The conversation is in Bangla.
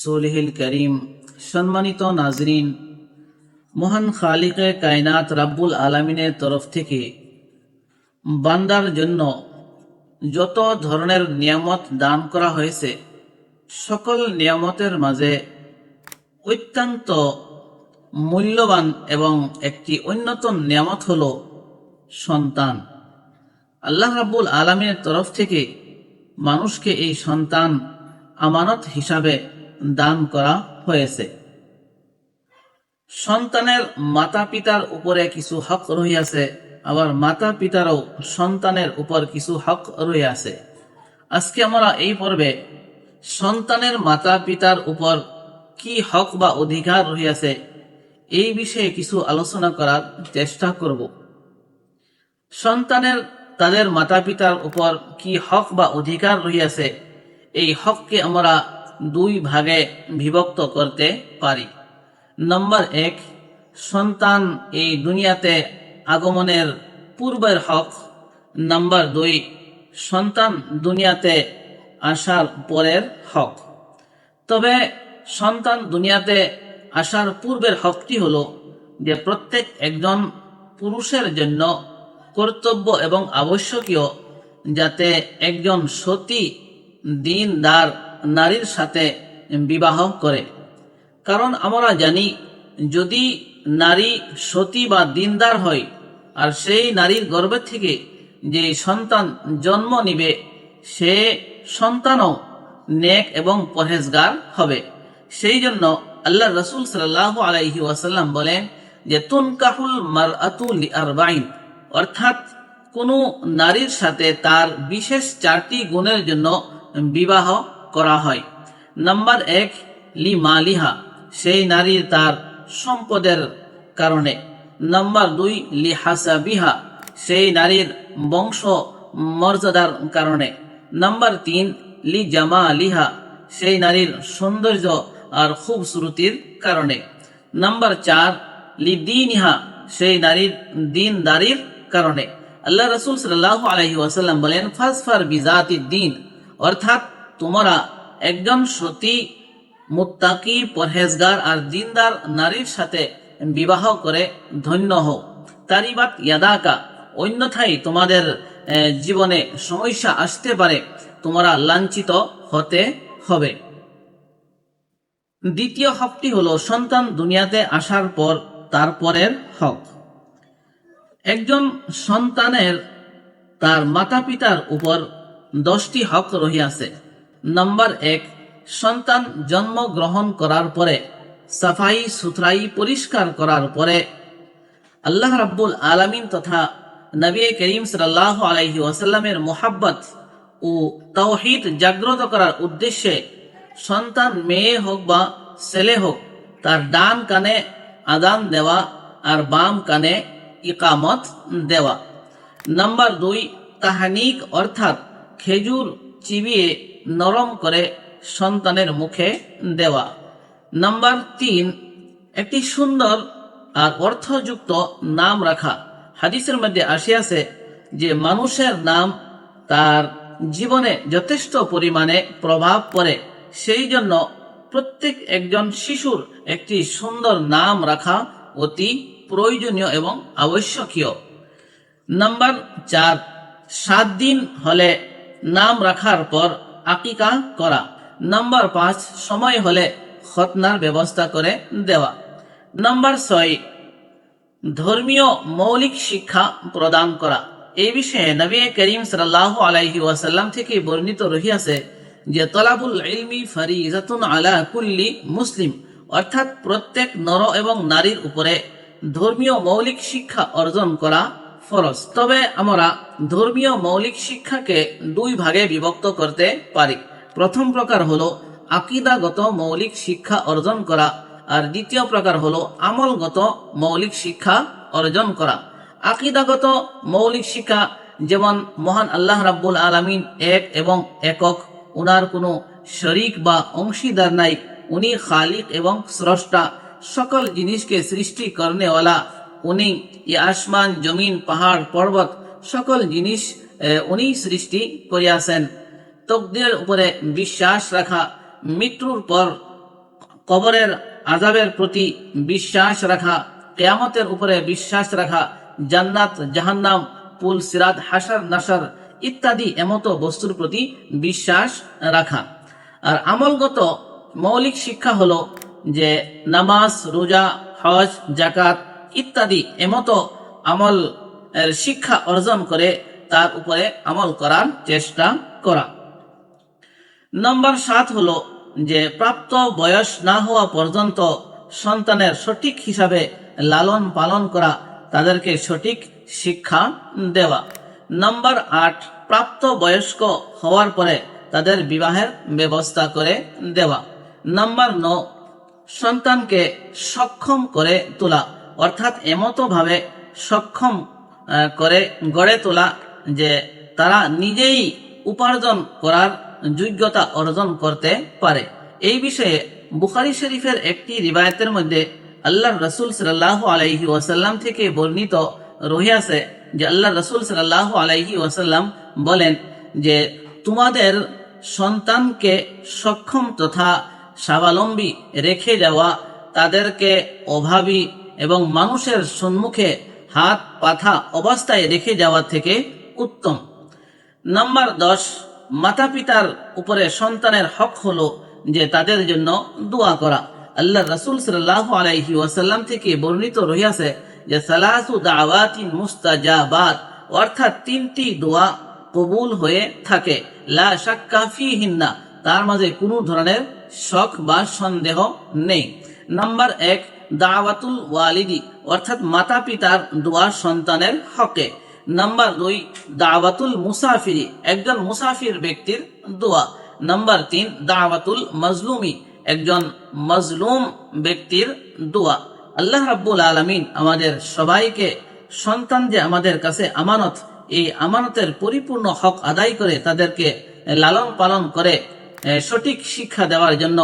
সোলহিল করিম, সম্মানিত নাজরিন, মহান খালিকে কায়নাত রাব্বুল আলমিনের তরফ থেকে বান্দার জন্য যত ধরনের নিয়ামত দান করা হয়েছে, সকল নিয়ামতের মাঝে অত্যন্ত মূল্যবান এবং একটি অন্যতম নিয়ামত হল সন্তান। আল্লাহ রাব্বুল আলমিনের তরফ থেকে মানুষকে এই সন্তান আমানত হিসাবে দান করা হয়েছে। সন্তানের মাতা পিতার উপরে কিছু হক রহিয়াছে আবার মাতা পিতারও সন্তানের উপর কিছু হক রহিয়াছে আজকে আমরা এই পর্বে সন্তানের মাতা পিতার উপর কি হক বা অধিকার রহিয়াছে এই বিষয়ে কিছু আলোচনা করার চেষ্টা করব। সন্তানের, তাদের মাতা পিতার উপর কি হক বা অধিকার রহিয়াছে এই হককে আমরা দুই ভাগে বিভক্ত করতে পারি। নম্বর এক, সন্তান এই দুনিয়াতে আগমনের পূর্বের হক। নম্বর দুই, সন্তান দুনিয়াতে আসার পরের হক। তবে সন্তান দুনিয়াতে আসার পূর্বের হকটি হল যে প্রত্যেক একজন পুরুষের জন্য কর্তব্য এবং আবশ্যকীয় যাতে একজন সতী দিনদার নারীর সাথে বিবাহ করে। কারণ আমরা জানি, যদি নারী সতী বা দিনদার হয়, আর সেই নারীর গর্ভের থেকে যে সন্তান জন্ম নিবে, সে সন্তানও নেক এবং পরহেজগার হবে। সেই জন্য আল্লাহ রসুল সাল্লাহ আলাইহি ওয়াসাল্লাম বলেন যে, তুনকাহুল মার আতুল আরবাইন অর্থাৎ কোনো নারীর সাথে তার বিশেষ চারটি গুণের জন্য বিবাহ করা হয়। নাম্বার এক, লি মালিহা, সেই নারীর তার সম্পদের কারণে। নাম্বার দুই, লি হাসাবিহা, সেই নারীর বংশ মর্যাদার কারণে। নাম্বার তিন, লি জামা লিহা সেই নারীর সৌন্দর্য আর খুবসুরতির কারণে। নাম্বার চার, লি দিনহা, সেই নারীর দিনদারির কারণে। আল্লাহ রসুল সাল্লাহ আলহি ওয়াসাল্লাম বলেন, ফাসফার বিজাতি দিন অর্থাৎ তোমরা একজন সতী, মুত্তাকি, পরহেজগার আর দিনদার নারীর সাথে বিবাহ করে ধন্য হও। তারিবাত ইয়াদাকা, অন্যথায় তোমাদের জীবনে সমস্যা আসতে পারে। তোমরা লাঞ্ছিত হতে হবে। দ্বিতীয় হকটি হলো সন্তান দুনিয়াতে আসার পর তারপরের হক। একজন সন্তানের তার মাতা পিতার উপর দশটি হক রহিয়াছে। নাম্বার এক, সন্তান জন্মগ্রহণ করার পরে, সাফাই সুথরাই পরিষ্কার করার পরে। আল্লাহ রাব্বুল আলামিন তথা নবী করিম সাল্লাহ আলাইহি ওয়াসাল্লামের মোহাব্বত ও তাওহিদ জাগ্রত করার উদ্দেশ্যে সন্তান মেয়ে হোক বা ছেলে হোক, তার ডান কানে আদান দেওয়া আর বাম কানে ইকামত দেওয়া। নাম্বার দুই, তাহানিক অর্থাৎ খেজুর চিবিয়ে নরম করে সন্তানের মুখে দেওয়া। নাম্বার তিন, একটি সুন্দর আর অর্থযুক্ত নাম রাখা। হাদিসের মধ্যে আসিয়াছে যে, মানুষের নাম তার জীবনে যথেষ্ট পরিমাণে প্রভাব পড়ে। সেই জন্য প্রত্যেক একজন শিশুর একটি সুন্দর নাম রাখা অতি প্রয়োজনীয় এবং আবশ্যকীয়। নাম্বার চার, সাত দিন হলে নাম রাখার পর আকিকা করা। নাম্বার পাঁচ, সময় হলে খতনার ব্যবস্থা করে দেওয়া। নাম্বার ছয়, ধর্মীয় মৌলিক শিক্ষা প্রদান করা। এই বিষয়ে নবী করিম সাল্লাহ আলাইহি ওয়াসাল্লাম থেকে বর্ণিত রহিয়াছে যে, তলাবুল ইলমি ফরিজাতুন আলা কুল্লি মুসলিম। অর্থাৎ প্রত্যেক নর এবং নারীর উপরে ধর্মীয় মৌলিক শিক্ষা অর্জন করা ফরজ। তবে আমরা ধর্মীয় মৌলিক শিক্ষাকে দুই ভাগে বিভক্ত করতে পারি। প্রথম প্রকার হলো আকিদাগত মৌলিক শিক্ষা অর্জন করা আর দ্বিতীয় প্রকার হলো আমলগত মৌলিক শিক্ষা অর্জন করা। আকিদাগত মৌলিক শিক্ষা যেমন মহান আল্লাহ রাব্বুল আলামিন এক এবং একক, উনার কোনো শরিক বা অংশীদার নাই, উনি খালিক এবং স্রষ্টা। সকল জিনিসকে সৃষ্টি করনেওয়ালা উনি আসমান, জমিন, পাহাড়, পর্বত সকল জিনিস উনি সৃষ্টি করিয়াছেন। তকদিরের উপরে বিশ্বাস রাখা, মৃত্যুর পর কবরের আজাবের প্রতি বিশ্বাস রাখা, কেয়ামতের উপরে বিশ্বাস রাখা, জান্নাত, জাহান্নাম, পুল, সিরাত হাসার নাসার ইত্যাদি এমত বস্তুর প্রতি বিশ্বাস রাখা। আর আমলগত মৌলিক শিক্ষা হলো যে নামাজ, রোজা, হজ জাকাত ইত্যাদি এমতো আমল শিক্ষা অর্জন করে তার উপরে আমল করার চেষ্টা করা। নম্বর সাত হলো যে প্রাপ্ত বয়স না হওয়া পর্যন্ত সন্তানের সঠিক হিসাবে লালন পালন করা, তাদেরকে সঠিক শিক্ষা দেওয়া। নম্বর আট, প্রাপ্ত বয়স্ক হওয়ার পরে তাদের বিবাহের ব্যবস্থা করে দেওয়া। নম্বর ন, সন্তানকে সক্ষম করে তোলা। অর্থাৎ এমতো ভাবে সক্ষম করে গড়ে তোলা যে তারা নিজেই উপার্জন করার যোগ্যতা অর্জন করতে পারে। এই বিষয়ে বুখারি শরীফের একটি রিবায়তের মধ্যে আল্লাহ রসুল সাল্লাহ আলাইহি ওয়াসাল্লাম থেকে বর্ণিত রহিয়াছে যে আল্লাহ রসুল সাল্লাহ আলাইহি ওয়াসাল্লাম বলেন যে, তোমাদের সন্তানকে সক্ষম তথা স্বাবলম্বী রেখে যাওয়া তাদেরকে অভাবী এবং মানুষের সম্মুখে হাত, পাথা অবস্থায় রেখে যাওয়া থেকে উত্তম। নাম্বার দশ মাতা পিতার উপরে সন্তানের হক হলো যে তাদের জন্য দোয়া করা। আল্লাহ রসুল সাল্লাহ আলাইহি ওয়াসাল্লাম থেকে বর্ণিত রহিয়াছে যে, সালাসু দাওয়াতিন মুস্তাজাবাত, অর্থাৎ তিনটি দোয়া কবুল হয়ে থাকে। লা শাক্কা ফিহিন্না, তার মাঝে কোনো ধরনের শখ বা সন্দেহ নেই। নাম্বার এক দাওয়াতুল ওয়ালিদি, অর্থাৎ মাতা পিতার দোয়া সন্তানের হকে। নাম্বার দুই, দাওয়াতুল মুসাফিরি, একজন মুসাফির ব্যক্তির দোয়া। নাম্বার তিন, দাওয়াতুল মজলুমি, একজন মজলুম ব্যক্তির দোয়া। আল্লাহ রাব্বুল আলমিন আমাদের সবাইকে সন্তান যে আমাদের কাছে আমানত, এই আমানতের পরিপূর্ণ হক আদায় করে তাদেরকে লালন পালন করে সঠিক শিক্ষা দেওয়ার জন্য